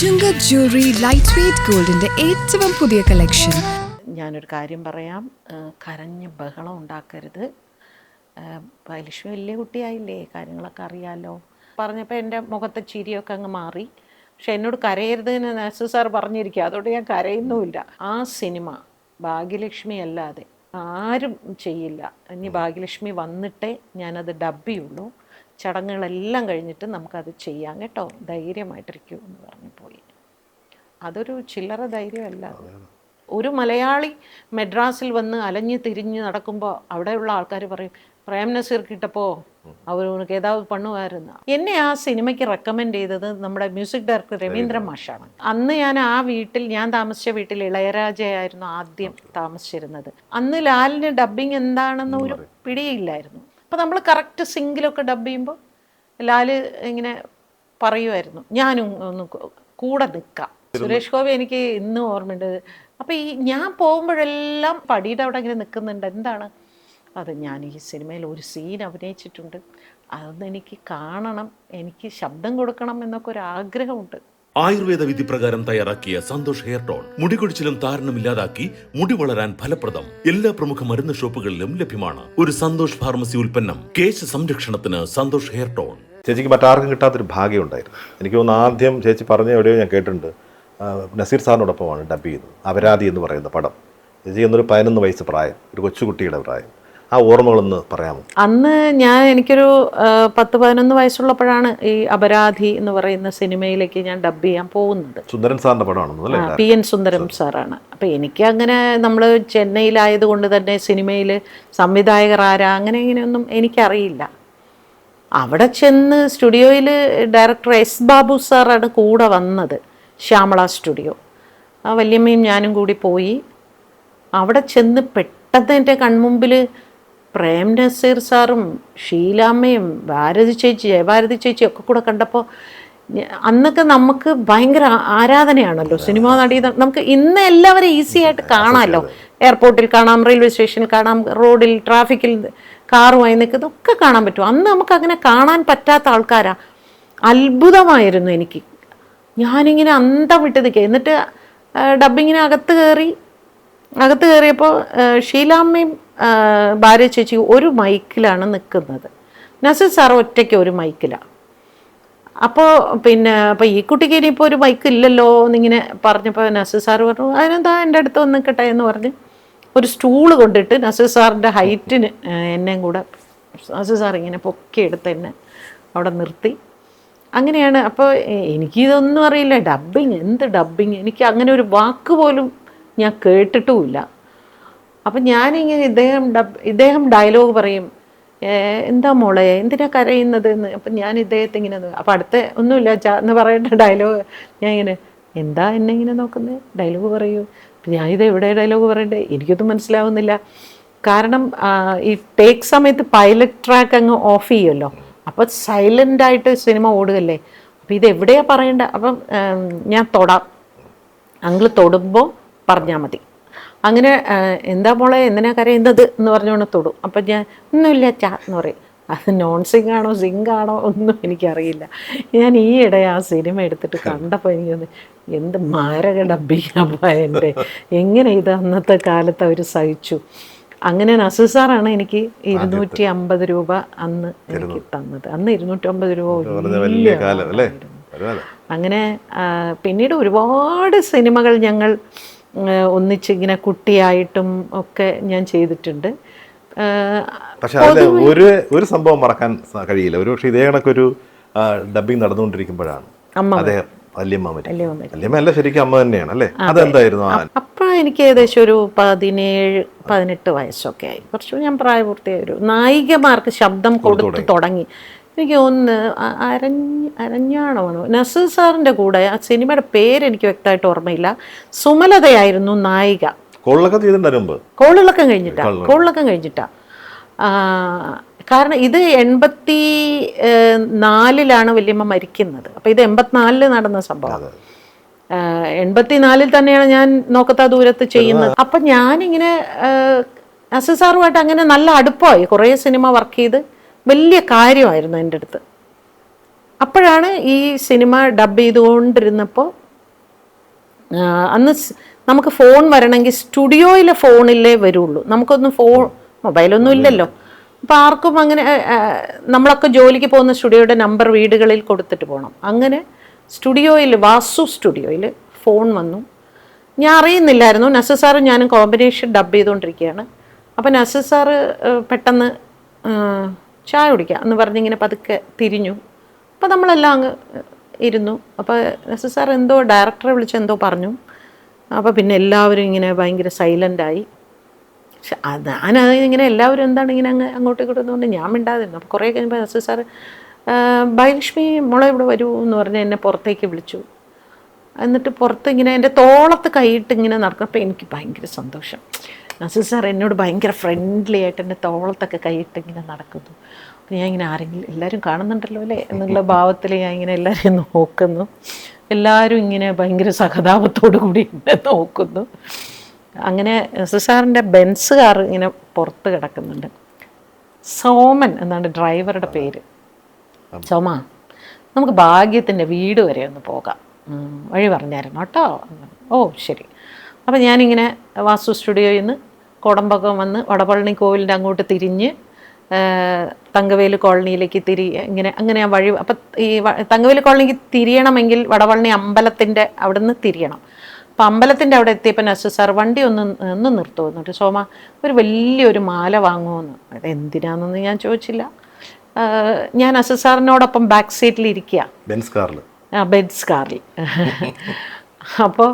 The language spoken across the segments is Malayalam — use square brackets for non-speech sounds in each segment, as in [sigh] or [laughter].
ചുങ്കത് ജ്വല്ലറി ലൈറ്റ് വെയ്റ്റ് ഗോൾഡിന്റെ ഏറ്റവും പുതിയ കളക്ഷൻ ഞാനൊരു കാര്യം പറയാം. കരഞ്ഞ് ബഹളം ഉണ്ടാക്കരുത്. ലക്ഷ്മി വലിയ കുട്ടിയായില്ലേ? കാര്യങ്ങളൊക്കെ അറിയാലോ. പറഞ്ഞപ്പോൾ എന്റെ മുഖത്തെ ചിരിയൊക്കെ അങ്ങ് മാറി. പക്ഷെ എന്നോട് കരയരുത് എന്ന് നഴ്സ് സാർ പറഞ്ഞിരിക്കുക. അതുകൊണ്ട് ഞാൻ കരയുന്നുമില്ല. ആ സിനിമ ഭാഗ്യലക്ഷ്മി അല്ലാതെ ആരും ചെയ്യില്ല. ഇനി ഭാഗ്യലക്ഷ്മി വന്നിട്ടേ ഞാനത് ഡബ് ചെയ്യുള്ളൂ. ചടങ്ങുകളെല്ലാം കഴിഞ്ഞിട്ട് നമുക്കത് ചെയ്യാം കേട്ടോ. ധൈര്യമായിട്ടിരിക്കൂ എന്ന് പറഞ്ഞു അതൊരു ചില്ലറ ധൈര്യമല്ല. ഒരു മലയാളി മെഡ്രാസിൽ വന്ന് അലഞ്ഞ് തിരിഞ്ഞ് നടക്കുമ്പോൾ അവിടെയുള്ള ആൾക്കാർ പറയും പ്രേം നസീർ കിട്ടപ്പോൾ അവർ ഉനക്ക് ഏതാവത് പണ്ണുമായിരുന്നു. എന്നെ ആ സിനിമയ്ക്ക് റെക്കമെൻഡ് ചെയ്തത് നമ്മുടെ മ്യൂസിക് ഡയറക്ടർ രവീന്ദ്രൻ മാഷാണ്. അന്ന് ഞാൻ ആ വീട്ടിൽ ഞാൻ താമസിച്ച വീട്ടിൽ ഇളയരാജയായിരുന്നു ആദ്യം താമസിച്ചിരുന്നത്. അന്ന് ലാലിന് ഡബ്ബിങ് എന്താണെന്ന് ഒരു പിടിയില്ലായിരുന്നു. അപ്പോൾ നമ്മൾ കറക്റ്റ് സിങ്കിലൊക്കെ ഡബ് ചെയ്യുമ്പോൾ ലാൽ ഇങ്ങനെ പറയുമായിരുന്നു ഞാനും ഒന്ന് കൂടെ നിൽക്കാം സുരേഷ് ഗോപി എനിക്ക് ഇന്നും ഓർമ്മയുണ്ട്. അപ്പൊ ഈ ഞാൻ പോകുമ്പോഴെല്ലാം പടിയുടെ അവിടെ ഇങ്ങനെ നിൽക്കുന്നുണ്ട്. എന്താണ്? അത് ഞാൻ ഈ സിനിമയിൽ ഒരു സീൻ അഭിനയിച്ചിട്ടുണ്ട്. അതൊന്ന് എനിക്ക് കാണണം എനിക്ക് ശബ്ദം കൊടുക്കണം എന്നൊക്കെ ഒരു ആഗ്രഹമുണ്ട്. ആയുർവേദ വിധി പ്രകാരം തയ്യാറാക്കിയ സന്തോഷ് ഹെയർ ടോൺ മുടി മുടികൊഴിച്ചിലും താരനും ഇല്ലാതാക്കി മുടി വളരാൻ ഫലപ്രദം. എല്ലാ പ്രമുഖ മരുന്ന് ഷോപ്പുകളിലും ലഭ്യമാണ്. ഒരു സന്തോഷ് ഫാർമസി ഉൽപ്പന്നം കേശ സംരക്ഷണത്തിന് സന്തോഷ് ഹെയർ ടോൺ. ചേച്ചിക്ക് മറ്റാർക്കും കിട്ടാത്തൊരു ഭാഗ്യം ഉണ്ടായിരുന്നു. എനിക്ക് തോന്നുന്നു ആദ്യം ചേച്ചി പറഞ്ഞ എവിടെയോ ഞാൻ കേട്ടിട്ടുണ്ട്. നസീർ സാറിനോടൊപ്പമാണ് ഡബ് ചെയ്യുന്നത്. അപരാധി എന്ന് പറയുന്ന പടം. ഇത് ചെയ്യുന്നൊരു പതിനൊന്ന് വയസ്സ് പ്രായം ഒരു കൊച്ചുകുട്ടിയുടെ പ്രായം. ആ ഓർമ്മകളൊന്ന് പറയാമോ? അന്ന് ഞാൻ എനിക്കൊരു പത്ത് പതിനൊന്ന് വയസ്സുള്ളപ്പോഴാണ് ഈ അപരാധി എന്ന് പറയുന്ന സിനിമയിലേക്ക് ഞാൻ ഡബ് ചെയ്യാൻ പോകുന്നത്. സുന്ദരൻ സാറിന്റെ പടമാണെന്ന് പി എൻ സുന്ദരം സാറാണ്. അപ്പം എനിക്ക് അങ്ങനെ നമ്മൾ ചെന്നൈയിലായതുകൊണ്ട് തന്നെ സിനിമയിൽ സംവിധായകർ ആരാ അങ്ങനെ ഇങ്ങനെയൊന്നും എനിക്കറിയില്ല. അവിടെ ചെന്ന് സ്റ്റുഡിയോയിൽ ഡയറക്ടർ എസ് ബാബു സാറാണ് കൂടെ വന്നത്. ശ്യാമള സ്റ്റുഡിയോ. ആ വല്യമ്മയും ഞാനും കൂടി പോയി. അവിടെ ചെന്ന് പെട്ടെന്ന് എന്റെ കൺമുമ്പിൽ പ്രേം നസീർ സാറും ഷീലാമ്മയും ഭാരതി ചേച്ചി ജയഭാരതി ചേച്ചി ഒക്കെ കൂടെ കണ്ടപ്പോൾ അന്നൊക്കെ നമുക്ക് ഭയങ്കര ആരാധനയാണല്ലോ സിനിമ നടി നമുക്ക് ഇന്ന് എല്ലാവരും ഈസി ആയിട്ട് കാണാമല്ലോ. എയർപോർട്ടിൽ കാണാം റെയിൽവേ സ്റ്റേഷനിൽ കാണാം റോഡിൽ ട്രാഫിക്കിൽ കാറുമായി നിൽക്കുന്നതൊക്കെ കാണാൻ പറ്റും. അന്ന് നമുക്ക് അങ്ങനെ കാണാൻ പറ്റാത്ത ആൾക്കാരാ. അത്ഭുതമായിരുന്നു എനിക്ക്. ഞാനിങ്ങനെ അന്തം വിട്ട് നിൽക്കുക എന്നിട്ട് ഡബിങ്ങിന് അകത്ത് കയറി. അകത്ത് കയറിയപ്പോൾ ഷീലാമ്മയും ഭാര്യ ചേച്ചി ഒരു മൈക്കിലാണ് നിൽക്കുന്നത്. നസീർ സാർ ഒറ്റയ്ക്ക് ഒരു മൈക്കിലാണ് അപ്പോൾ പിന്നെ അപ്പോൾ ഈ കുട്ടിക്ക് ഇനിയിപ്പോൾ ഒരു മൈക്ക് ഇല്ലല്ലോ എന്നിങ്ങനെ പറഞ്ഞപ്പോൾ നസീർ സാർ പറഞ്ഞു അതിനെന്താ എന്റെ അടുത്ത് ഒന്ന് നിൽക്കട്ടെ എന്ന് പറഞ്ഞ് ഒരു സ്റ്റൂൾ കൊണ്ടിട്ട് നസീർ സാറിന്റെ ഹൈറ്റിന് എന്നെയും കൂടെ നസീർ സാർ ഇങ്ങനെ പൊക്കിയെടുത്ത് എന്നെ അവിടെ നിർത്തി. അങ്ങനെയാണ്. അപ്പോൾ എനിക്കിതൊന്നും അറിയില്ല. ഡബ്ബിങ് എന്ത് ഡബ്ബിങ്? എനിക്ക് അങ്ങനെ ഒരു വാക്ക് പോലും ഞാൻ കേട്ടിട്ടുമില്ല. അപ്പം ഞാനിങ്ങനെ ഇദ്ദേഹം ഡബ് ഇദ്ദേഹം ഡയലോഗ് പറയും എന്താ മോളെ എന്തിനാ കരയുന്നത്? എന്ന്. അപ്പം ഞാൻ ഇദ്ദേഹത്തെ ഇങ്ങനെ അപ്പം അടുത്ത ഒന്നുമില്ല ചാ എന്ന് പറയേണ്ട ഡയലോഗ്. ഞാൻ ഇങ്ങനെ എന്താ എന്നെ ഇങ്ങനെ നോക്കുന്നത് ഡയലോഗ് പറയൂ. ഞാൻ ഇത് എവിടെ ഡയലോഗ് പറയണ്ടേ? എനിക്കൊന്നും മനസ്സിലാവുന്നില്ല. കാരണം ഈ ടേക്ക് സമയത്ത് പൈലറ്റ് ട്രാക്ക് അങ്ങ് ഓഫ് ചെയ്യുമല്ലോ. അപ്പോൾ സൈലന്റ് ആയിട്ട് സിനിമ ഓടുകല്ലേ അപ്പോൾ ഇത് എവിടെയാ പറയണ്ട? അപ്പം ഞാൻ തൊടാം. അങ്കിൾ തൊടുമ്പോൾ പറഞ്ഞാൽ മതി. അങ്ങനെ എന്താ മോളെ എന്തിനാ കരയുന്നത് എന്ന് പറഞ്ഞുകൊണ്ട് തൊടും. അപ്പം ഞാൻ ഒന്നുമില്ല ചാ എന്ന് പറയും. അത് നോൺ സിങ് ആണോ സിങ് ആണോ ഒന്നും എനിക്കറിയില്ല. ഞാൻ ഈ ഇടെ ആ സിനിമ എടുത്തിട്ട് കണ്ടപ്പോൾ എനിക്ക് തോന്നി എന്ത് മാരക ഡബ്ബിങ്ങപ്പ എന്റെ. എങ്ങനെ ഇത് അന്നത്തെ കാലത്ത് അവർ സഹിച്ചു? അങ്ങനെ നസീർ സാറാണ് എനിക്ക് ഇരുന്നൂറ്റി അമ്പത് രൂപ അന്ന് എനിക്ക് തന്നത്. അന്ന് ഇരുന്നൂറ്റി അമ്പത് രൂപ. അങ്ങനെ പിന്നീട് ഒരുപാട് സിനിമകൾ ഞങ്ങൾ ഒന്നിച്ചിങ്ങനെ കുട്ടിയായിട്ടും ഒക്കെ ഞാൻ ചെയ്തിട്ടുണ്ട്. പക്ഷേ അതിൽ ഒരു ഒരു സംഭവം മറക്കാൻ കഴിയില്ല. ഒരു പക്ഷേ ഇതേ കണക്കൊരു ഡബിങ് നടന്നുകൊണ്ടിരിക്കുമ്പോഴാണ് അദ്ദേഹം വല്യമ്മ അല്ല ശരിക്കും അമ്മ തന്നെയാണ് അല്ലേ? അതെന്തായിരുന്നു ആ അപ്പോൾ എനിക്ക് ഏകദേശം ഒരു പതിനേഴ് പതിനെട്ട് വയസ്സൊക്കെ ആയി. കുറച്ചു ഞാൻ പ്രായപൂർത്തിയായ. ഒരു നായികമാർക്ക് ശബ്ദം കൊടുത്തു തുടങ്ങി. എനിക്ക് ഒന്ന് അരഞ്ഞ് അരഞ്ഞാണോ നസീർ സാറിന്റെ കൂടെ ആ സിനിമയുടെ പേര് എനിക്ക് വ്യക്തമായിട്ട് ഓർമ്മയില്ല. സുമലതയായിരുന്നു നായിക. കോളിളക്കം കഴിഞ്ഞിട്ടാ. കോളിളക്കം. കഴിഞ്ഞിട്ടാ. കാരണം ഇത് എൺപത്തി നാലിലാണ് വല്യമ്മ മരിക്കുന്നത്. അപ്പോൾ ഇത് എൺപത്തിനാലിൽ നടന്ന സംഭവം. എൺപത്തിനാലിൽ തന്നെയാണ് ഞാൻ നോക്കത്താ ദൂരത്ത് ചെയ്യുന്നത്. അപ്പം ഞാനിങ്ങനെ അസി സാറുമായിട്ട് അങ്ങനെ നല്ല അടുപ്പമായി കുറേ സിനിമ വർക്ക് ചെയ്ത് വലിയ കാര്യമായിരുന്നു എന്റെ അടുത്ത്. അപ്പോഴാണ് ഈ സിനിമ ഡബ് ചെയ്തുകൊണ്ടിരുന്നപ്പോൾ അന്ന് നമുക്ക് ഫോൺ വരണമെങ്കിൽ സ്റ്റുഡിയോയിലെ ഫോണിലേ വരുള്ളൂ. നമുക്കൊന്നും ഫോൺ മൊബൈലൊന്നും ഇല്ലല്ലോ. അപ്പോൾ ആർക്കും അങ്ങനെ നമ്മളൊക്കെ ജോലിക്ക് പോകുന്ന സ്റ്റുഡിയോയുടെ നമ്പർ വീടുകളിൽ കൊടുത്തിട്ട് പോകണം അങ്ങനെ സ്റ്റുഡിയോയിൽ വാസു സ്റ്റുഡിയോയിൽ ഫോൺ വന്നു. ഞാൻ അറിയുന്നില്ലായിരുന്നു. നസ സാറും ഞാനും കോമ്പിനേഷൻ ഡബ് ചെയ്തുകൊണ്ടിരിക്കുകയാണ്. അപ്പം നസ സാറ് പെട്ടെന്ന് ചായ കുടിക്കാം എന്ന് പറഞ്ഞിങ്ങനെ പതുക്കെ തിരിഞ്ഞു. അപ്പം നമ്മളെല്ലാം അങ്ങ് ഇരുന്നു. അപ്പോൾ നസ സാർ എന്തോ ഡയറക്ടറെ വിളിച്ച് എന്തോ പറഞ്ഞു. അപ്പോൾ പിന്നെ എല്ലാവരും ഇങ്ങനെ ഭയങ്കര സൈലന്റായി പക്ഷെ ഞാനത് ഇങ്ങനെ എല്ലാവരും എന്താണ് ഇങ്ങനെ അങ്ങ് അങ്ങോട്ടും ഇങ്ങോട്ടും പറഞ്ഞ് ഞാൻ മിണ്ടാതിരുന്നു. അപ്പോൾ കുറേ കഴിയുമ്പോൾ എസ് സാർ ഭയലക്ഷ്മി മോളെ ഇവിടെ വരൂ എന്ന് പറഞ്ഞ് എന്നെ പുറത്തേക്ക് വിളിച്ചു. എന്നിട്ട് പുറത്ത് ഇങ്ങനെ എന്റെ തോളത്ത് കൈയിട്ട് ഇങ്ങനെ നടക്കുമ്പോൾ എനിക്ക് ഭയങ്കര സന്തോഷം. നസീർ സാർ എന്നോട് ഭയങ്കര ഫ്രണ്ട്ലി ആയിട്ട് എന്റെ തോളത്തൊക്കെ കൈയിട്ട് ഇങ്ങനെ നടക്കുന്നു. ഞാൻ ഇങ്ങനെ ആരെങ്കിലും എല്ലാവരും കാണുന്നുണ്ടല്ലോ അല്ലേ? എന്നുള്ള ഭാവത്തിൽ ഞാൻ ഇങ്ങനെ എല്ലാവരെയും നോക്കുന്നു. എല്ലാവരും ഇങ്ങനെ ഭയങ്കര സഹതാപത്തോടു കൂടി എന്നെ നോക്കുന്നു. അങ്ങനെ എസ് എസ് ആറിന്റെ ബെൻസ് കാർ ഇങ്ങനെ പുറത്ത് കിടക്കുന്നുണ്ട്. സോമൻ എന്നാണ് ഡ്രൈവറുടെ പേര്. സോമ നമുക്ക് ഭാഗ്യത്തിന്റെ വീട് വരെ ഒന്ന് പോകാം. വഴി പറഞ്ഞായിരുന്നു കേട്ടോ. ഓ ശരി. അപ്പം ഞാനിങ്ങനെ വാസ്തു സ്റ്റുഡിയോയിൽ നിന്ന് കോടമ്പകം വന്ന് വടപളനി കോവിലിന്റെ അങ്ങോട്ട് തിരിഞ്ഞ് തങ്കവേൽ കോളനിയിലേക്ക് തിരി ഇങ്ങനെ അങ്ങനെ ആ വഴി അപ്പം ഈ തങ്കവേൽ കോളനിക്ക് തിരിയണമെങ്കിൽ വടപളനി അമ്പലത്തിന്റെ അവിടെ നിന്ന് തിരിയണം. അപ്പം അമ്പലത്തിന്റെ അവിടെ എത്തിയപ്പോൾ നസ് സാർ വണ്ടി ഒന്ന് ഒന്ന് നിർത്തുമോ എന്നിട്ട് സോമ ഒരു വലിയൊരു മാല വാങ്ങുമെന്ന് അത് എന്തിനാണെന്ന് ഞാൻ ചോദിച്ചില്ല. ഞാൻ അസു സാറിനോടൊപ്പം ബാക്ക് സീറ്റിൽ ഇരിക്കുക ബെൻസ് കാറിൽ. ആ ബെൻസ് കാറിൽ. [laughs] അപ്പോൾ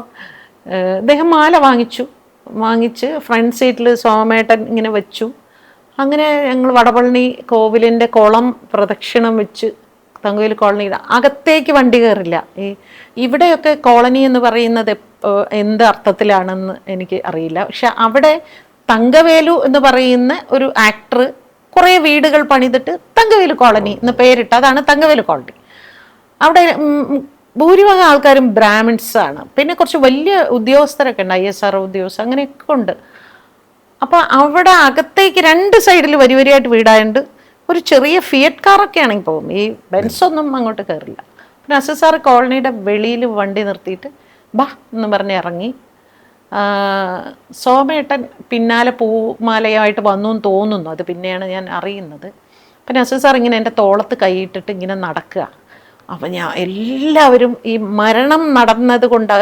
അദ്ദേഹം മാല വാങ്ങിച്ചു. വാങ്ങിച്ച് ഫ്രണ്ട് സീറ്റിൽ സോമേട്ടൻ ഇങ്ങനെ വെച്ചു. അങ്ങനെ ഞങ്ങൾ വടപളനി കോവിലിന്റെ കുളം പ്രദക്ഷിണം വെച്ച് തങ്കോയിൽ കോളനി അകത്തേക്ക് വണ്ടി കയറില്ല. ഈ ഇവിടെയൊക്കെ കോളനി എന്ന് പറയുന്നത് എന്ത് അർത്ഥത്തിലാണെന്ന് എനിക്ക് അറിയില്ല. പക്ഷെ അവിടെ തങ്കവേലു എന്ന് പറയുന്ന ഒരു ആക്ടർ കുറേ വീടുകൾ പണിതിട്ട് തങ്കവേലു കോളനി എന്ന് പേരിട്ട് അതാണ് തങ്കവേലു കോളനി. അവിടെ ഭൂരിഭാഗം ആൾക്കാരും ബ്രാഹ്മിൺസ് ആണ്. പിന്നെ കുറച്ച് വലിയ ഉദ്യോഗസ്ഥരൊക്കെ ഉണ്ട് ഐ എസ് ആർ ഉദ്യോഗസ്ഥർ അങ്ങനെയൊക്കെ ഉണ്ട്. അപ്പോൾ അവിടെ അകത്തേക്ക് രണ്ട് സൈഡിൽ വരി വരിയായിട്ട് വീടായതുകൊണ്ട് ഒരു ചെറിയ ഫിയറ്റ് കാറൊക്കെ ആണെങ്കിൽ പോകും. ഈ ബെൻസ് ഒന്നും അങ്ങോട്ട് കയറില്ല പിന്നെ അസ സാർ കോളനിയുടെ വെളിയിൽ വണ്ടി നിർത്തിയിട്ട് ബാ എന്ന് പറഞ്ഞ് ഇറങ്ങി. സോമേട്ടൻ പിന്നാലെ പൂമാലയായിട്ട് വന്നു എന്ന് തോന്നുന്നു. അത് പിന്നെയാണ് ഞാൻ അറിയുന്നത്. പിന്നെ അസു സാർ ഇങ്ങനെ എന്റെ തോളത്ത് കൈയിട്ടിട്ട് ഇങ്ങനെ നടക്കുക. അപ്പം ഞാൻ എല്ലാവരും ഈ മരണം നടന്നത് കൊണ്ട്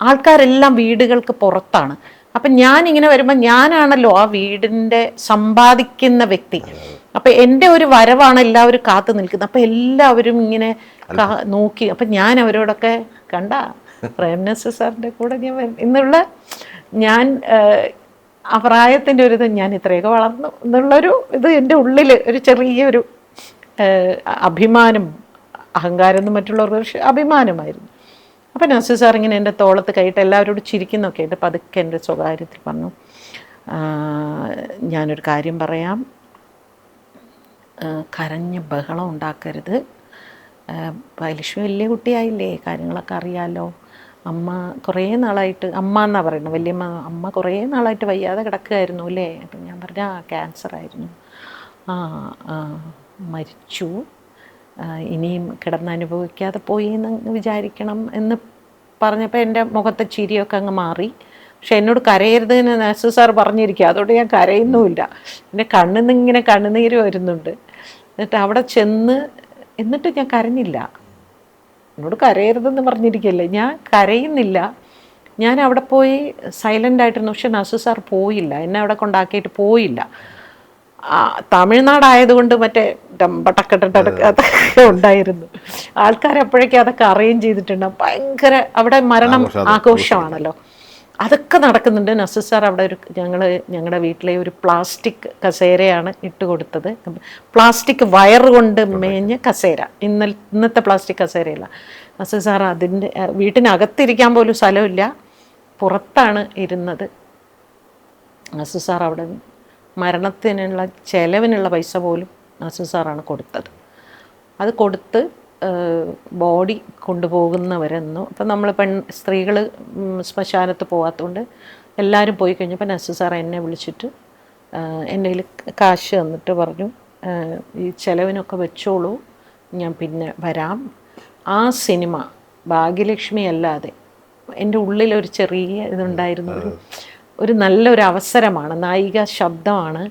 ആൾക്കാരെല്ലാം വീടുകൾക്ക് പുറത്താണ്. അപ്പം ഞാനിങ്ങനെ വരുമ്പോൾ ഞാനാണല്ലോ ആ വീടിന്റെ സമ്പാദിക്കുന്ന വ്യക്തി. അപ്പം എന്റെ ഒരു വരവാണ് എല്ലാവരും കാത്തു നിൽക്കുന്നത്. അപ്പൊ എല്ലാവരും ഇങ്ങനെ നോക്കി. അപ്പൊ ഞാൻ അവരോടൊക്കെ കണ്ട പ്രേംനസ് സാറിന്റെ കൂടെ ഞാൻ എന്നുള്ള ഞാൻ ആ പ്രായത്തിന്റെ ഒരു ഇത് ഞാൻ ഇത്രയൊക്കെ വളർന്നു എന്നുള്ളൊരു ഇത് എന്റെ ഉള്ളിൽ ഒരു ചെറിയൊരു അഭിമാനം അഹങ്കാരം എന്ന് മറ്റുള്ളവർക്ക് പക്ഷേ അഭിമാനമായിരുന്നു. അപ്പം നസു സാർ ഇങ്ങനെ എന്റെ തോളത്ത് കൈയിട്ട് എല്ലാവരോടും ചിരിക്കുന്നൊക്കെ ഉണ്ട് പതുക്കെ എന്റെ സ്വകാര്യത്തിൽ പറഞ്ഞു "ആ, ഞാനൊരു കാര്യം പറയാം. കരഞ്ഞ് ബഹളം ഉണ്ടാക്കരുത്. ലക്ഷ്മി വലിയ കുട്ടിയായില്ലേ കാര്യങ്ങളൊക്കെ അറിയാമല്ലോ അമ്മ കുറേ നാളായിട്ട് അമ്മ എന്നാണ് പറയുന്നത് വലിയമ്മ അമ്മ കുറേ നാളായിട്ട് വയ്യാതെ കിടക്കുകയായിരുന്നു അല്ലേ? അപ്പം ഞാൻ പറഞ്ഞ ക്യാൻസർ ആയിരുന്നു. ആ മരിച്ചു. ഇനിയും കിടന്ന് അനുഭവിക്കാതെ പോയി എന്ന് വിചാരിക്കണം എന്ന് പറഞ്ഞപ്പോൾ എന്റെ മുഖത്തെ ചിരിയൊക്കെ അങ്ങ് മാറി. പക്ഷെ എന്നോട് കരയരുത് എന്ന് നഴ്സ് സാർ പറഞ്ഞിരിക്കുക. അതുകൊണ്ട് ഞാൻ കരയുന്നുമില്ല. എന്റെ കണ്ണിൽ നിന്ന് ഇങ്ങനെ കണ്ണുനീര് വരുന്നുണ്ട്. എന്നിട്ട് അവിടെ ചെന്ന് എന്നിട്ട് ഞാൻ കരഞ്ഞില്ല. എന്നോട് കരയരുതെന്ന് പറഞ്ഞിരിക്കല്ലേ. ഞാൻ കരയുന്നില്ല. ഞാൻ അവിടെ പോയി സൈലന്റ് ആയിട്ടിരുന്നു. പക്ഷെ നസു സാർ പോയില്ല. എന്നെ അവിടെ കൊണ്ടാക്കിയിട്ട് പോയില്ല. തമിഴ്നാടായതുകൊണ്ട് മറ്റേ അതൊക്കെ ഉണ്ടായിരുന്നു. ആൾക്കാർ അപ്പോഴേക്കും അതൊക്കെ അറേഞ്ച് ചെയ്തിട്ടുണ്ട്. ഭയങ്കര അവിടെ മരണം ആഘോഷമാണല്ലോ. അതൊക്കെ നടക്കുന്നുണ്ട്. നസീർ സാർ അവിടെ ഒരു ഞങ്ങൾ ഞങ്ങളുടെ വീട്ടിലെ ഒരു പ്ലാസ്റ്റിക് കസേരയാണ് ഇട്ട് കൊടുത്തത്. പ്ലാസ്റ്റിക് വയർ കൊണ്ട് മേഞ്ഞ കസേര. ഇന്ന ഇന്നത്തെ പ്ലാസ്റ്റിക് കസേരയല്ല. നസീർ സാർ അതിന്റെ വീട്ടിനകത്തിരിക്കാൻ പോലും സ്ഥലമില്ല. പുറത്താണ് ഇരുന്നത്. നസീർ സാർ അവിടെ മരണത്തിനുള്ള ചെലവിനുള്ള പൈസ പോലും നസീർ സാറാണ് കൊടുത്തത്. അത് കൊടുത്ത് ബോഡി കൊണ്ടുപോകുന്നവരെന്നു അപ്പം നമ്മൾ പെൺ സ്ത്രീകൾ ശ്മശാനത്ത് പോകാത്തതുകൊണ്ട് എല്ലാവരും പോയി കഴിഞ്ഞപ്പോൾ നസ് സാർ എന്നെ വിളിച്ചിട്ട് എന്റെ കയ്യിൽ കാശ് തന്നിട്ട് പറഞ്ഞു ഈ ചിലവിനൊക്കെ വെച്ചോളൂ ഞാൻ പിന്നെ വരാം. ആ സിനിമ ഭാഗ്യലക്ഷ്മി അല്ലാതെ എന്റെ ഉള്ളിലൊരു ചെറിയ ഇതുണ്ടായിരുന്നു ഒരു നല്ലൊരു അവസരമാണ് നായിക ശബ്ദമാണ്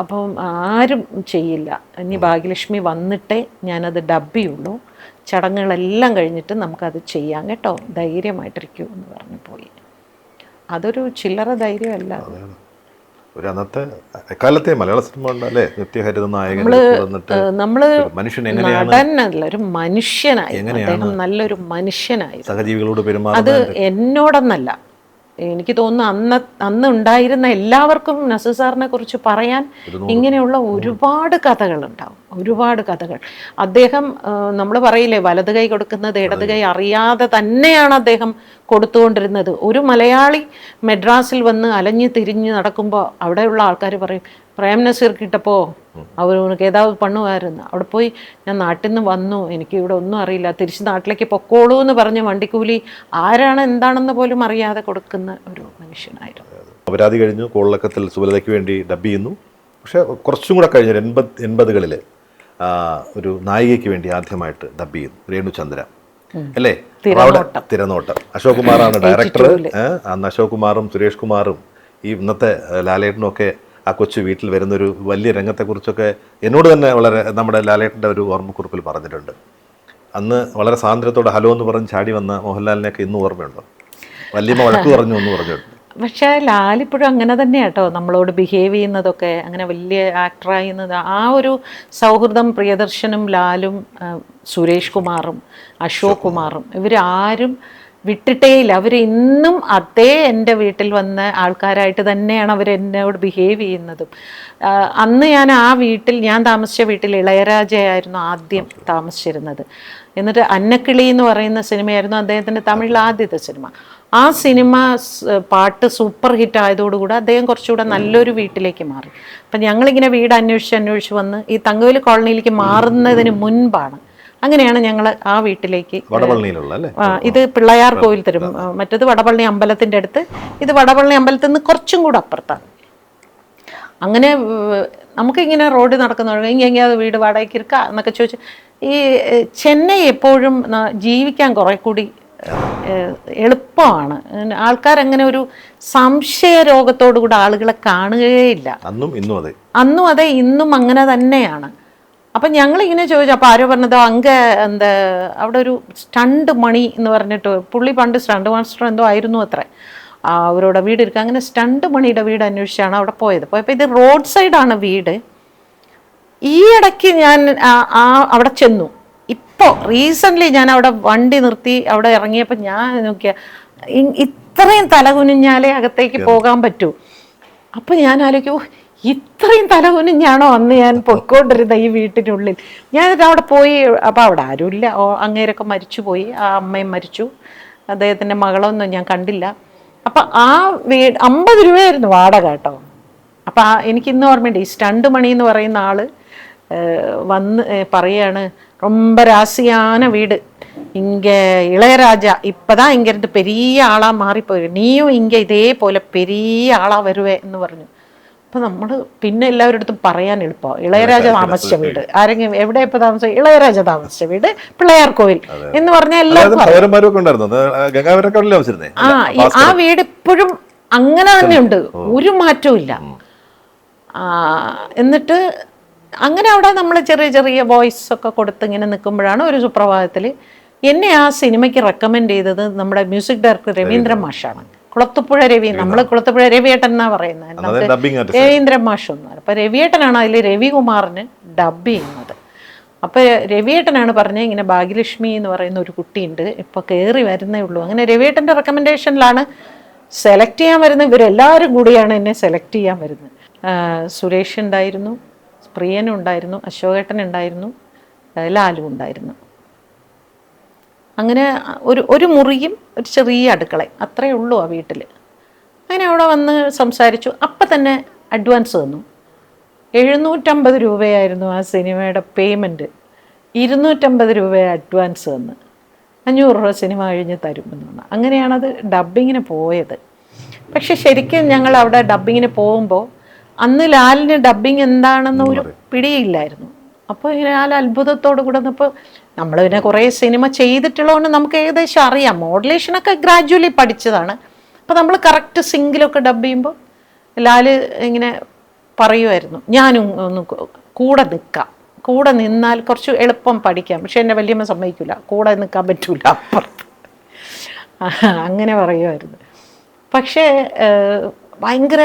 അപ്പം ആരും ചെയ്യില്ല. ഇനി ഭാഗ്യലക്ഷ്മി വന്നിട്ടേ ഞാനത് ഡബ് ചെയ്യുള്ളൂ. ചടങ്ങുകളെല്ലാം കഴിഞ്ഞിട്ട് നമുക്കത് ചെയ്യാം കേട്ടോ. ധൈര്യമായിട്ടിരിക്കൂ എന്ന് പറഞ്ഞു പോയി. അതൊരു ചില്ലറ ധൈര്യമല്ല ഒരു അന്നത്തെ എക്കാലത്തെ മലയാള സിനിമ ഉണ്ട് അല്ലേ? നിത്യഹരിത നായകൻ നമ്മൾ മനുഷ്യൻ നടനല്ല ഒരു മനുഷ്യനായി. അദ്ദേഹം നല്ലൊരു മനുഷ്യനായി. സഹജീവികളോട് പെരുമാറുന്നത്? അത് എന്നോടൊന്നല്ല. എനിക്ക് തോന്നുന്നു അന്ന് അന്ന് ഉണ്ടായിരുന്ന എല്ലാവർക്കും നസീർ സാറിനെ കുറിച്ച് പറയാൻ ഇങ്ങനെയുള്ള ഒരുപാട് കഥകളുണ്ടാവും. ഒരുപാട് കഥകൾ. അദ്ദേഹം നമ്മൾ പറയില്ലേ വലത് കൈ കൊടുക്കുന്നത് ഇടത് കൈ അറിയാതെ തന്നെയാണ് അദ്ദേഹം കൊടുത്തുകൊണ്ടിരുന്നത്. ഒരു മലയാളി മെഡ്രാസിൽ വന്ന് അലഞ്ഞു തിരിഞ്ഞ് നടക്കുമ്പോൾ അവിടെയുള്ള ആൾക്കാർ പറയും പ്രേം നസീർ കിട്ടപ്പോൾ അവർ ഉനക്ക് ഏതാവ് പണ്ണുമായിരുന്നു അവിടെ പോയി ഞാൻ നാട്ടിൽ നിന്ന് വന്നു. എനിക്ക് ഇവിടെ ഒന്നും അറിയില്ല. തിരിച്ച് നാട്ടിലേക്ക് പൊക്കോളൂ എന്ന് പറഞ്ഞ് വണ്ടിക്കൂലി ആരാണ് എന്താണെന്ന് പോലും അറിയാതെ കൊടുക്കുന്ന ഒരു മനുഷ്യനായിരുന്നു. അപരാധി കഴിഞ്ഞു. കോളിളക്കത്തിൽ സുബലതയ്ക്ക് വേണ്ടി ഡബ് ചെയ്യുന്നു. പക്ഷേ കുറച്ചും കൂടെ കഴിഞ്ഞു എൺപത് എൺപതുകളിൽ ഒരു നായികയ്ക്ക് വേണ്ടി ആദ്യമായിട്ട് ഡബ് ചെയ്യുന്നു. രേണുചന്ദ്ര. അല്ലേ? തിരനോട്ടം. അശോക് കുമാറാണ് ഡയറക്ടർ അന്ന് അശോക് കുമാറും സുരേഷ് കുമാറും ഈ ഇന്നത്തെ ലാലേട്ടനും ഒക്കെ ആ കൊച്ചു വീട്ടിൽ വരുന്നൊരു വലിയ രംഗത്തെക്കുറിച്ചൊക്കെ എന്നോട് തന്നെ വളരെ നമ്മുടെ ലാലേട്ടന്റെ ഒരു ഓർമ്മക്കുറിപ്പിൽ പറഞ്ഞിട്ടുണ്ട്. അന്ന് വളരെ സ്വാതന്ത്ര്യത്തോടെ ഹലോ എന്ന് പറഞ്ഞ് ചാടി വന്ന മോഹൻലാലിനെയൊക്കെ ഇന്നും ഓർമ്മയുണ്ടോ? വല്യമ്മ വഴക്ക് പറഞ്ഞു എന്ന് പറഞ്ഞിട്ടുണ്ട്. പക്ഷേ ലാലിപ്പോഴും അങ്ങനെ തന്നെ കേട്ടോ നമ്മളോട് ബിഹേവ് ചെയ്യുന്നതൊക്കെ അങ്ങനെ വലിയ ആക്ടറായിരുന്നത് ആ ഒരു സൗഹൃദം പ്രിയദർശനും ലാലും സുരേഷ് കുമാറും അശോക് കുമാറും ഇവരാരും വിട്ടിട്ടേയില്ല അവർ ഇന്നും അതേ എന്റെ വീട്ടിൽ വന്ന ആൾക്കാരായിട്ട് തന്നെയാണ് അവർ എന്നോട് ബിഹേവ് ചെയ്യുന്നതും. അന്ന് ഞാൻ ആ വീട്ടിൽ ഞാൻ താമസിച്ച വീട്ടിൽ ഇളയരാജയായിരുന്നു ആദ്യം താമസിച്ചിരുന്നത്. എന്നിട്ട് അന്നക്കിളി എന്ന് പറയുന്ന സിനിമയായിരുന്നു അദ്ദേഹത്തിന്റെ തമിഴിൽ ആദ്യത്തെ സിനിമ. ആ സിനിമ പാട്ട് സൂപ്പർ ഹിറ്റ് ആയതോടുകൂടി അദ്ദേഹം കുറച്ചുകൂടെ നല്ലൊരു വീട്ടിലേക്ക് മാറി. അപ്പം ഞങ്ങളിങ്ങനെ വീട് അന്വേഷിച്ച് അന്വേഷിച്ച് വന്ന് ഈ തങ്കവേലി കോളനിയിലേക്ക് മാറുന്നതിന് മുൻപാണ് അങ്ങനെയാണ് ഞങ്ങൾ ആ വീട്ടിലേക്ക് ഇത് പിള്ളയാർ കോവിൽ തരും. മറ്റത് വടപള്ളി അമ്പലത്തിന്റെ അടുത്ത്. ഇത് വടപള്ളി അമ്പലത്തിൽ നിന്ന് കുറച്ചും കൂടെ അപ്പുറത്താണ്. അങ്ങനെ നമുക്കിങ്ങനെ റോഡ് നടക്കുന്ന ഇങ്ങനെ അത് വീട് വാടകയ്ക്ക് ഇരിക്കുക എന്നൊക്കെ ചോദിച്ചു ഈ ചെന്നൈ എപ്പോഴും ജീവിക്കാൻ കുറെ കൂടി എളുപ്പമാണ്. ആൾക്കാരങ്ങനെ ഒരു സംശയ രോഗത്തോടു കൂടി ആളുകളെ കാണുകയില്ല അന്നും ഇന്നും അതെ. അന്നും അതെ ഇന്നും അങ്ങനെ തന്നെയാണ്. അപ്പം ഞങ്ങളിങ്ങനെ ചോദിച്ചു അപ്പോൾ ആരോ പറഞ്ഞത് അങ്ക എന്താ അവിടെ ഒരു സ്റ്റണ്ട് മണി എന്ന് പറഞ്ഞിട്ട് പുള്ളി പണ്ട് സ്റ്റണ്ട് മാസ്റ്റർ എന്തോ ആയിരുന്നു അത്ര. അവരോട് വീട് ഇരിക്കുക. അങ്ങനെ സ്റ്റണ്ട് മണിയുടെ വീട് അന്വേഷിച്ചാണ് അവിടെ പോയത്. പോയപ്പോൾ ഇത് റോഡ് സൈഡാണ് വീട്. ഈ ഇടയ്ക്ക് ഞാൻ ആ- അവിടെ ചെന്നു. ഇപ്പോൾ റീസെന്റ്ലി ഞാൻ അവിടെ വണ്ടി നിർത്തി അവിടെ ഇറങ്ങിയപ്പോൾ ഞാൻ നോക്കിയ ഇത്രയും തലകുനിഞ്ഞാലേ അകത്തേക്ക് പോകാൻ പറ്റൂ. അപ്പം ഞാൻ ആലോചിക്കും "ഓ, ഇത്രയും തലകുനിഞ്ഞാണോ അന്ന് ഞാൻ പൊയ്ക്കൊണ്ടിരുന്ന ഈ വീട്ടിനുള്ളിൽ ഞാൻ അവിടെ പോയി അപ്പം അവിടെ ആരുമില്ല ഓ അങ്ങേരൊക്കെ മരിച്ചു പോയി ആ അമ്മയും മരിച്ചു അദ്ദേഹത്തിൻ്റെ മകളൊന്നും ഞാൻ കണ്ടില്ല അപ്പം ആ വീട് അമ്പത് രൂപയായിരുന്നു വാടക കേട്ടോ അപ്പം ആ എനിക്ക് ഇന്ന് ഓർമ്മയുണ്ട് ഈ സ്റ്റണ്ട് മണി എന്ന് പറയുന്ന ആള് ഏഹ്, വന്ന് ഏഹ്, പറയാണ് ரொம்ப ராசியான வீடு இங்க இளையராஜா இப்பதான் இங்க இருந்து பெரிய ஆளா மாறி போயிரு നീയും ഇങ്ക ഇതേപോലെ പെരിയ ആളാ വരുവേ എന്ന് പറഞ്ഞു അപ്പൊ നമ്മൾ പിന്നെ എല്ലാവരുടെ അടുത്തും പറയാൻ എളുപ്പമാണ് ഇളയരാജ താമസിച്ച വീട്. ആരെങ്കിലും എവിടെ ഇപ്പൊ താമസിച്ച ഇളയരാജ താമസിച്ച വീട് പിള്ളയാർ കോവിൽ എന്ന് പറഞ്ഞാൽ എല്ലാവരും എല്ലാവർക്കും ആ ആ വീട് ഇപ്പോഴും അങ്ങനെ തന്നെ ഉണ്ട്. ഒരു മാറ്റവും ഇല്ല. എന്നിട്ട് അങ്ങനെ അവിടെ നമ്മൾ ചെറിയ ചെറിയ വോയിസ് ഒക്കെ കൊടുത്ത് ഇങ്ങനെ നിൽക്കുമ്പോഴാണ് ഒരു സുപ്രഭാതത്തിൽ എന്നെ ആ സിനിമയ്ക്ക് റെക്കമെൻഡ് ചെയ്തത് നമ്മുടെ മ്യൂസിക് ഡയറക്ടർ രവീന്ദ്രൻ മാഷാണ്. കുളത്തുപുഴ രവി നമ്മൾ കുളത്തുപുഴ രവിയേട്ടൻ എന്നാ പറയുന്നത് രവീന്ദ്രൻ മാഷ് എന്നാണ് അപ്പൊ രവിയേട്ടനാണ് അതിൽ രവികുമാറിന് ഡബ് ചെയ്യുന്നത്. അപ്പൊ രവിയേട്ടനാണ് പറഞ്ഞത് ഇങ്ങനെ ഭാഗ്യലക്ഷ്മി എന്ന് പറയുന്ന ഒരു കുട്ടിയുണ്ട്. ഇപ്പൊ കയറി വരുന്നേ ഉള്ളൂ. അങ്ങനെ രവിയേട്ടന്റെ റെക്കമെൻഡേഷനിലാണ് സെലക്ട് ചെയ്യാൻ വരുന്നത്. ഇവരെല്ലാവരും കൂടിയാണ് എന്നെ സെലക്ട് ചെയ്യാൻ വരുന്നത്. സുരേഷ് ഉണ്ടായിരുന്നു പ്രിയനും ഉണ്ടായിരുന്നു അശോകേട്ടൻ ഉണ്ടായിരുന്നു ലാലു ഉണ്ടായിരുന്നു. അങ്ങനെ ഒരു ഒരു മുറിയും ഒരു ചെറിയ അടുക്കളയും അത്രയേ ഉള്ളൂ ആ വീട്ടിൽ അങ്ങനെ അവിടെ വന്ന് സംസാരിച്ചു. അപ്പം തന്നെ അഡ്വാൻസ് തന്നു എഴുന്നൂറ്റമ്പത് രൂപയായിരുന്നു ആ സിനിമയുടെ പേയ്മെന്റ് ഇരുന്നൂറ്റമ്പത് രൂപ അഡ്വാൻസ് തന്ന് അഞ്ഞൂറ് രൂപ സിനിമ കഴിഞ്ഞ് തരുമെന്ന് പറഞ്ഞു. അങ്ങനെയാണത് ഡബ്ബിങ്ങിന് പോയത്. പക്ഷെ ശരിക്കും ഞങ്ങൾ അവിടെ ഡബ്ബിങ്ങിന് പോകുമ്പോൾ അന്ന് ലാലിന് ഡബ്ബിങ് എന്താണെന്ന് ഒരു പിടിയില്ലായിരുന്നു. അപ്പോൾ ആ അത്ഭുതത്തോട് കൂടെ ഇപ്പോൾ നമ്മൾ പിന്നെ കുറേ സിനിമ ചെയ്തിട്ടുള്ളതുകൊണ്ട് നമുക്ക് ഏകദേശം അറിയാം. മോഡലേഷനൊക്കെ ഗ്രാജുവലി പഠിച്ചതാണ്. അപ്പോൾ നമ്മൾ കറക്റ്റ് സിംഗിലൊക്കെ ഡബ് ചെയ്യുമ്പോൾ ലാൽ ഇങ്ങനെ പറയുമായിരുന്നു ഞാനും ഒന്ന് കൂടെ നിൽക്കാം കൂടെ നിന്നാൽ കുറച്ച് എളുപ്പം പഠിക്കാം. പക്ഷെ എന്നെ വലിയമ്മ സമ്മതിക്കില്ല കൂടെ നിൽക്കാൻ പറ്റൂല അപ്പുറത്ത്. അങ്ങനെ പറയുമായിരുന്നു പക്ഷേ ഭയങ്കര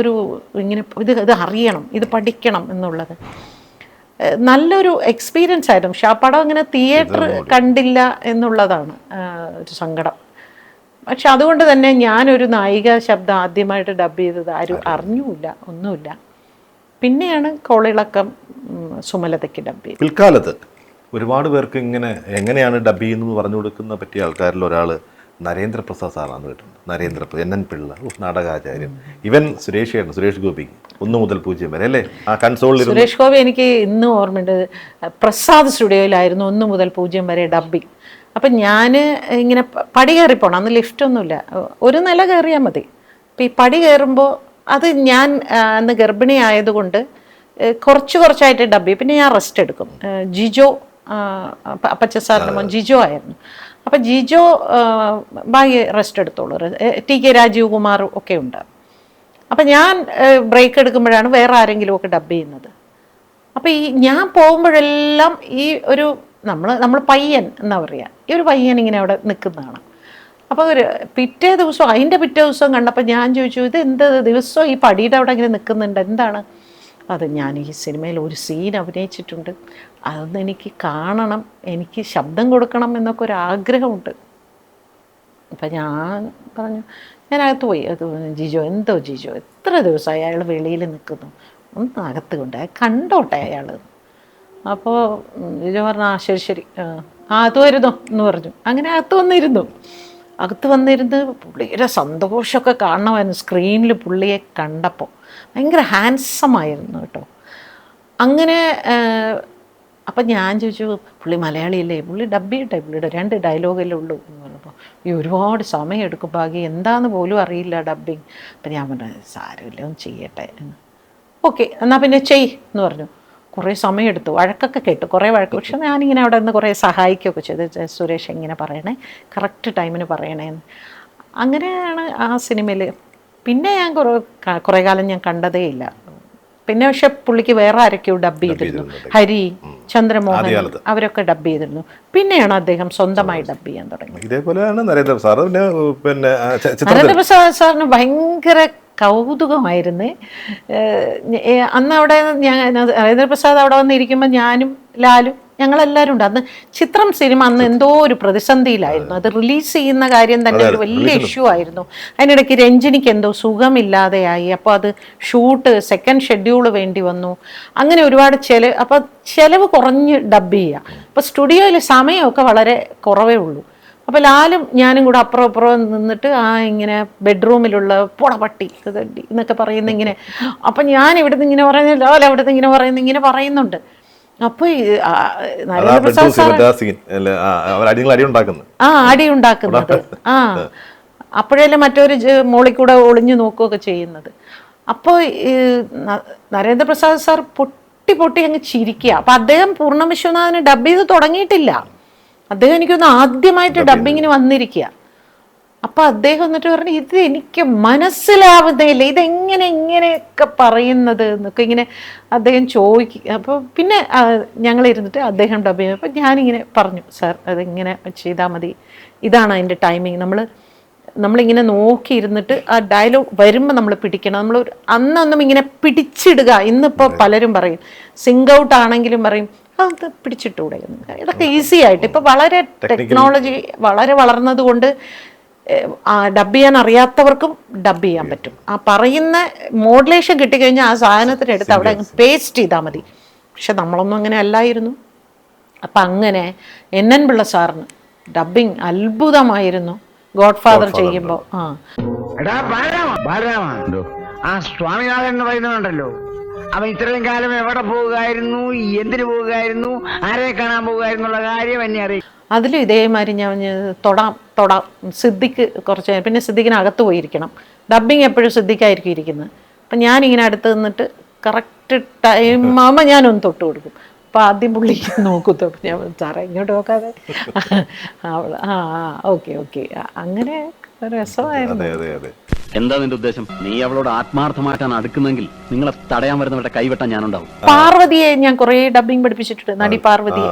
ഒരു ഇങ്ങനെ ഇത് ഇത് അറിയണം. ഇത് പഠിക്കണം എന്നുള്ളത്. നല്ലൊരു എക്സ്പീരിയൻസ് ആയിരുന്നു. പക്ഷെ ആ പടം അങ്ങനെ തിയേറ്റർ കണ്ടില്ല എന്നുള്ളതാണ് ഒരു സങ്കടം. പക്ഷെ അതുകൊണ്ട് തന്നെ ഞാനൊരു നായിക ശബ്ദം ആദ്യമായിട്ട് ഡബ് ചെയ്തത് ആരും അറിഞ്ഞുമില്ല ഒന്നുമില്ല. പിന്നെയാണ് കോളിളക്കം സുമലതയ്ക്ക് ഡബ് ചെയ്തത്. പിൽക്കാലത്ത് ഒരുപാട് പേർക്ക് ഇങ്ങനെ എങ്ങനെയാണ് ഡബ് ചെയ്യുന്നത് പറഞ്ഞു കൊടുക്കുന്ന പറ്റിയ ആൾക്കാരിൽ ഒരാൾ നരേന്ദ്രപ്രസാദ് സാറാണെന്ന് കേട്ടിട്ടുണ്ട്. നരേന്ദ്ര എൻ എൻ പിള്ള നാടകാചാര്യൻ. ഇവൻ സുരേഷ് ഏട്ടൻ സുരേഷ് ഗോപി ഒന്ന് മുതൽ പൂജ്യം വരെ അല്ലേ? ആ കൺസോളിൽ സുരേഷ് ഗോപി എനിക്ക് ഇന്നും ഓർമ്മയുണ്ട്. പ്രസാദ് സ്റ്റുഡിയോയിലായിരുന്നു ഒന്ന് മുതൽ പൂജ്യം വരെ ഡബ്ബിങ് അപ്പം ഞാൻ ഇങ്ങനെ പടി കയറി പോണം അന്ന് ലിഫ്റ്റൊന്നുമില്ല ഒരു നില കയറിയാൽ മതി. അപ്പം ഈ പടി കയറുമ്പോൾ അത് ഞാൻ അന്ന് ഗർഭിണി ആയതുകൊണ്ട് കുറച്ച് കുറച്ചായിട്ട് ഡബ്ബി. പിന്നെ ഞാൻ റെസ്റ്റ് എടുക്കും. ജിജോ അപ്പച്ച സാറിന്റെ മോൻ ജിജോ ആയിരുന്നു. അപ്പം ജിജോ ബാക്കി റെസ്റ്റ് എടുത്തോളൂ. ടി കെ രാജീവ് കുമാർ ഒക്കെ ഉണ്ട്. അപ്പം ഞാൻ ബ്രേക്ക് എടുക്കുമ്പോഴാണ് വേറെ ആരെങ്കിലും ഒക്കെ ഡബ് ചെയ്യുന്നത്. അപ്പം ഈ ഞാൻ പോകുമ്പോഴെല്ലാം ഈ ഒരു നമ്മൾ നമ്മൾ പയ്യൻ എന്നാ പറയുക ഈ ഒരു പയ്യൻ ഇങ്ങനെ അവിടെ നിൽക്കുന്നതാണ്. അപ്പോൾ ഒരു പിറ്റേ ദിവസം അതിന്റെ പിറ്റേ ദിവസം കണ്ടപ്പോൾ ഞാൻ ചോദിച്ചു ഇത് എന്ത് ദിവസവും ഈ പടിയുടെ അവിടെ ഇങ്ങനെ നിൽക്കുന്നുണ്ട്? എന്താണ്? അത് ഞാൻ ഈ സിനിമയിൽ ഒരു സീൻ അഭിനയിച്ചിട്ടുണ്ട്. അതൊന്ന് എനിക്ക് കാണണം എനിക്ക് ശബ്ദം കൊടുക്കണം എന്നൊക്കെ ഒരു ആഗ്രഹമുണ്ട്. അപ്പം ഞാൻ പറഞ്ഞു ഞാൻ അകത്ത് പോയി. അത് ജിജോ എന്തോ ജിജോ എത്ര ദിവസമായി അയാൾ വെളിയിൽ നിൽക്കുന്നു. ഒന്ന് അകത്ത് കൊണ്ട് കണ്ടോട്ടെ അയാൾ. അപ്പോൾ ജിജോ പറഞ്ഞു ആ ശരി ശരി. ആ അത് വരുന്നു എന്ന് പറഞ്ഞു. അങ്ങനെ അകത്ത് വന്നിരുന്നു. അകത്ത് വന്നിരുന്ന് പുള്ളിയുടെ സന്തോഷമൊക്കെ കാണണമായിരുന്നു സ്ക്രീനിൽ പുള്ളിയെ കണ്ടപ്പോൾ ഭയങ്കര ഹാൻസമായിരുന്നു കേട്ടോ. അങ്ങനെ അപ്പം ഞാൻ ചോദിച്ചു പുള്ളി മലയാളിയല്ലേ? പുള്ളി ഡബ് ചെയ്യട്ടെ പുള്ളിയുടെ രണ്ട് ഡയലോഗല്ലേ ഉള്ളൂ? എന്ന് പറഞ്ഞപ്പോൾ ഈ ഒരുപാട് സമയം എടുക്കും ബാക്കി എന്താണെന്ന് പോലും അറിയില്ല ഡബ്ബിങ് അപ്പം ഞാൻ പറഞ്ഞു സാരമില്ല ഒന്ന് ചെയ്യട്ടെ. ഓക്കെ എന്നാൽ പിന്നെ ചെയ് എന്ന് പറഞ്ഞു. കുറേ സമയമെടുത്തു. വഴക്കൊക്കെ കേട്ടു. കുറേ വഴക്ക്. പക്ഷെ ഞാനിങ്ങനെ അവിടെ നിന്ന് കുറേ സഹായിക്കുകയൊക്കെ ചെയ്തു. സുരേഷ് എങ്ങനെ പറയണേ? കറക്റ്റ് ടൈമിന് പറയണേ എന്ന്. അങ്ങനെയാണ് ആ സിനിമയിൽ പിന്നെ ഞാൻ കുറേ കുറേ കാലം ഞാൻ കണ്ടതേ ഇല്ല. പിന്നെ പക്ഷെ പുള്ളിക്ക് വേറെ ആരൊക്കെയോ ഡബ് ചെയ്തിരുന്നു. ഹരി ചന്ദ്രമോഹൻ അവരൊക്കെ ഡബ് ചെയ്തിരുന്നു. പിന്നെയാണ് അദ്ദേഹം സ്വന്തമായി ഡബ് ചെയ്യാൻ തുടങ്ങിയത്. ഇതേപോലെയാണ് നരേന്ദ്ര സാറ് പിന്നെ ചിത്രത്തിൽ. നരേന്ദ്രപ്രസാദ് സാറിന് ഭയങ്കര കൗതുകമായിരുന്നു. അന്ന് അവിടെ ഞാൻ നരേന്ദ്രപ്രസാദ് അവിടെ വന്നിരിക്കുമ്പോൾ ഞാനും ലാലും ഞങ്ങളെല്ലാവരും ഉണ്ട്. അന്ന് ചിത്രം സിനിമ അന്ന് എന്തോ ഒരു പ്രതിസന്ധിയിലായിരുന്നു. അത്. റിലീസ് ചെയ്യുന്ന കാര്യം തന്നെ ഒരു വലിയ ഇഷ്യൂ ആയിരുന്നു. അതിനിടയ്ക്ക് രഞ്ജിനിക്ക് എന്തോ സുഖമില്ലാതെയായി. അപ്പോൾ അത് ഷൂട്ട് സെക്കൻഡ് ഷെഡ്യൂൾ വേണ്ടി വന്നു. അങ്ങനെ ഒരുപാട് ചെലവ് അപ്പോൾ ചെലവ് കുറഞ്ഞ് ഡബ് ചെയ്യുക അപ്പോൾ സ്റ്റുഡിയോയിൽ സമയമൊക്കെ വളരെ കുറവേ ഉള്ളൂ. അപ്പോൾ ലാലും ഞാനും കൂടെ അപ്പുറം അപ്പുറം നിന്നിട്ട് ആ ഇങ്ങനെ ബെഡ്റൂമിലുള്ള പൊട പട്ടി ഇത് എന്നൊക്കെ പറയുന്ന ഇങ്ങനെ. അപ്പം ഞാൻ ഇവിടുന്ന് ഇങ്ങനെ പറയുന്ന ലാൽ അവിടുന്ന് ഇങ്ങനെ പറയുന്ന ഇങ്ങനെ പറയുന്നുണ്ട്. ഉണ്ടാക്കുന്നത്. ആ അടി ഉണ്ടാക്കുന്നത്. [laughs] ആ അപ്പോഴല്ലേ മറ്റൊരു മോളിൽ കൂടെ ഒളിഞ്ഞു നോക്കുകയൊക്കെ ചെയ്യുന്നത്. അപ്പോൾ നരേന്ദ്രപ്രസാദ് സാർ പൊട്ടി പൊട്ടി അങ്ങ് ചിരിക്കുക. അപ്പം അദ്ദേഹം പൂർണ വിശ്വനാഥന് ഡബ് ചെയ്ത് തുടങ്ങിയിട്ടില്ല. അദ്ദേഹം എനിക്കൊന്ന് ആദ്യമായിട്ട് ഡബിങ്ങിന് വന്നിരിക്കുക. അപ്പൊ അദ്ദേഹം എന്നിട്ട് പറഞ്ഞു ഇത് എനിക്ക് മനസ്സിലാവുന്നില്ല ഇതെങ്ങനെ ഇങ്ങനെയൊക്കെ പറയുന്നത് എന്നൊക്കെ ഇങ്ങനെ അദ്ദേഹം ചോദിക്കും അപ്പോൾ പിന്നെ ഞങ്ങൾ ഇരുന്നിട്ട് അദ്ദേഹം ഡബ് ചെയ്യുന്നത് അപ്പൊ ഞാനിങ്ങനെ പറഞ്ഞു സർ അതിങ്ങനെ ചെയ്താൽ മതി. ഇതാണ് അതിന്റെ ടൈമിങ് നമ്മൾ നമ്മളിങ്ങനെ നോക്കിയിരുന്നിട്ട് ആ ഡയലോഗ് വരുമ്പോൾ നമ്മൾ പിടിക്കണം. നമ്മൾ അന്നൊന്നും ഇങ്ങനെ പിടിച്ചിടുക. ഇന്നിപ്പോൾ പലരും പറയും സിങ്ക് ഔട്ട് ആണെങ്കിലും പറയും അത് പിടിച്ചിട്ടൂടെ എന്ന്." ഇതൊക്കെ ഈസി ആയിട്ട്. ഇപ്പം വളരെ ടെക്നോളജി വളരെ വളർന്നത് കൊണ്ട് ഡബ് ചെയ്യാൻ അറിയാത്തവർക്കും ഡബ് ചെയ്യാൻ പറ്റും. ആ പറയുന്ന മോഡുലേഷൻ കിട്ടിക്കഴിഞ്ഞാൽ ആ സാധനത്തിന് എടുത്ത് അവിടെ പേസ്റ്റ് ചെയ്താൽ മതി. പക്ഷെ നമ്മളൊന്നും അങ്ങനെ അല്ലായിരുന്നു. അപ്പം അങ്ങനെ എൻ എൻ പിള്ള സാറിന് ഡബിങ് അത്ഭുതമായിരുന്നു. ഗോഡ് ഫാദർ ചെയ്യുമ്പോൾ ആ. സ്വാമിനാഥൻ എന്ന് പറയുന്നുണ്ടല്ലോ അവൻ ഇത്രയും കാലം എവിടെ പോവുകയായിരുന്നു എന്തിനു പോവുകയായിരുന്നു ആരെ കാണാൻ പോവുകയായിരുന്നു എന്നുള്ള കാര്യം എന്നെ അറിയിക്കും അതിലും ഇതേമാതിരി ഞാൻ തൊടാം തൊടാം. സിദ്ദിഖ് കുറച്ച് പിന്നെ സിദ്ദിഖിന് അകത്ത് പോയിരിക്കണം. ഡബ്ബിങ് എപ്പോഴും സിദ്ദിഖായിരിക്കും ഇരിക്കുന്നത്. അപ്പം ഞാനിങ്ങനെ അടുത്ത് നിന്നിട്ട് കറക്റ്റ് ടൈം ആകുമ്പോൾ ഞാനൊന്ന് തൊട്ട് കൊടുക്കും. അപ്പം ആദ്യം പുള്ളി [laughs] നോക്കത്തു തൊട്ട് ഞാൻ സാറേ ഇങ്ങോട്ട് നോക്കാതെ. [laughs] അവൾ ആ ഓക്കെ ഓക്കെ. അങ്ങനെ രസമായിരുന്നു അതെ അതെ അതെ. എന്താ നിന്റെ ഉദ്ദേശം? നീ അവളോട് ആത്മാർത്ഥമായിട്ടാണ് അടുക്കുന്നെങ്കിൽ നിങ്ങളെ തടയാൻ വരുന്നവരുടെ കൈവെട്ടാൻ ഞാനുണ്ടാവും. പാർവതിയെ ഞാൻ കുറേ ഡബിങ് പഠിപ്പിച്ചിട്ടുണ്ട്. നടി പാർവതിയെ.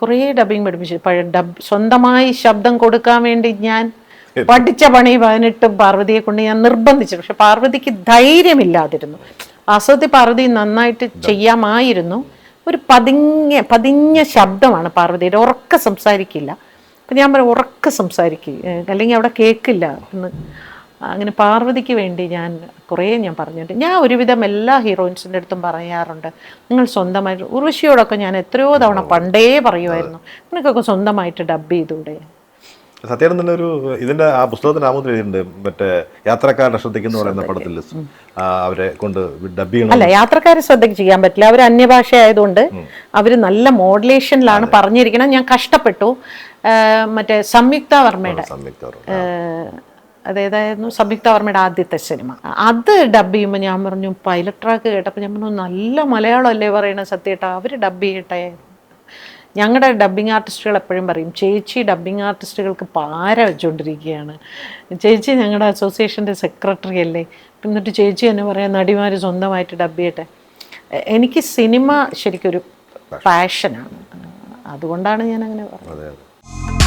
കുറെ കുറേ ഡബിങ് പഠിപ്പിച്ചു. ഡബ് സ്വന്തമായി ശബ്ദം കൊടുക്കാൻ വേണ്ടി ഞാൻ പഠിച്ച പണി പതിനെട്ടും പാർവതിയെ കൊണ്ട് ഞാൻ നിർബന്ധിച്ചു. പക്ഷെ പാർവതിക്ക് ധൈര്യമില്ലാതിരുന്നു. വാസ്തവത്തിൽ പാർവതി നന്നായിട്ട് ചെയ്യാമായിരുന്നു. ഒരു പതിഞ്ഞ പതിഞ്ഞ ശബ്ദമാണ് പാർവതിയുടെ. ഉറക്ക സംസാരിക്കില്ല. അപ്പം ഞാൻ പറയാം ഉറക്ക സംസാരിക്കുക അല്ലെങ്കിൽ അവിടെ കേൾക്കില്ല എന്ന്. അങ്ങനെ പാർവതിക്ക് വേണ്ടി ഞാൻ കുറേ ഞാൻ പറഞ്ഞിട്ടുണ്ട്. ഞാൻ ഒരുവിധം എല്ലാ ഹീറോയിൻസിന്റെ അടുത്തും പറയാറുണ്ട്. നിങ്ങൾ സ്വന്തമായിട്ട് ഉർവശിയോടൊക്കെ ഞാൻ എത്രയോ തവണ പണ്ടേ പറയുമായിരുന്നു. നിനക്കൊക്കെ സ്വന്തമായിട്ട് ഡബ് ചെയ്തൂടെ? സത്യം തന്നെ ഒരു ഇതിന്റെ ആ പുസ്തകത്തിന്റെ ആമുദ്ര എഴുതിയിട്ടുണ്ട്. മറ്റേ യാത്രക്കാരുടെ ശ്രദ്ധിക്കുന്ന പറയുന്ന പടത്തിൽ അവരെ കൊണ്ട് ഡബ് ചെയ്യണം. അല്ല യാത്രക്കാരെ ശ്രദ്ധയ്ക്ക് ചെയ്യാൻ പറ്റില്ല. അവർ അന്യഭാഷ ആയതുകൊണ്ട് അവർ നല്ല മോഡുലേഷനിലാണ് പറഞ്ഞിരിക്കണം ഞാൻ കഷ്ടപ്പെട്ടു. മറ്റേ സംയുക്ത വർമ്മയുടെ. സംയുക്ത അതേതായിരുന്നു സംയുക്ത വർമ്മയുടെ ആദ്യത്തെ സിനിമ. അത് ഡബ് ചെയ്യുമ്പോൾ ഞാൻ പറഞ്ഞു പൈലറ്റ് ട്രാക്ക് കേട്ടപ്പോൾ ഞാൻ പറഞ്ഞു നല്ല മലയാളം അല്ലേ പറയണ സത്യേട്ടാ അവർ ഡബ് ചെയ്യട്ടെ. ഞങ്ങളുടെ ഡബ്ബിംഗ് ആർട്ടിസ്റ്റുകൾ എപ്പോഴും പറയും ചേച്ചി ഡബ്ബിംഗ് ആർട്ടിസ്റ്റുകൾക്ക് പാര വെച്ചുകൊണ്ടിരിക്കുകയാണ് ചേച്ചി ഞങ്ങളുടെ അസോസിയേഷന്റെ സെക്രട്ടറി അല്ലേ? എന്നിട്ട് ചേച്ചി എന്നെ പറയാം നടിമാർ സ്വന്തമായിട്ട് ഡബ് ചെയ്യട്ടെ. എനിക്ക് സിനിമ ശരിക്കൊരു പാഷനാണ് അതുകൊണ്ടാണ് ഞാൻ അങ്ങനെ പറഞ്ഞത്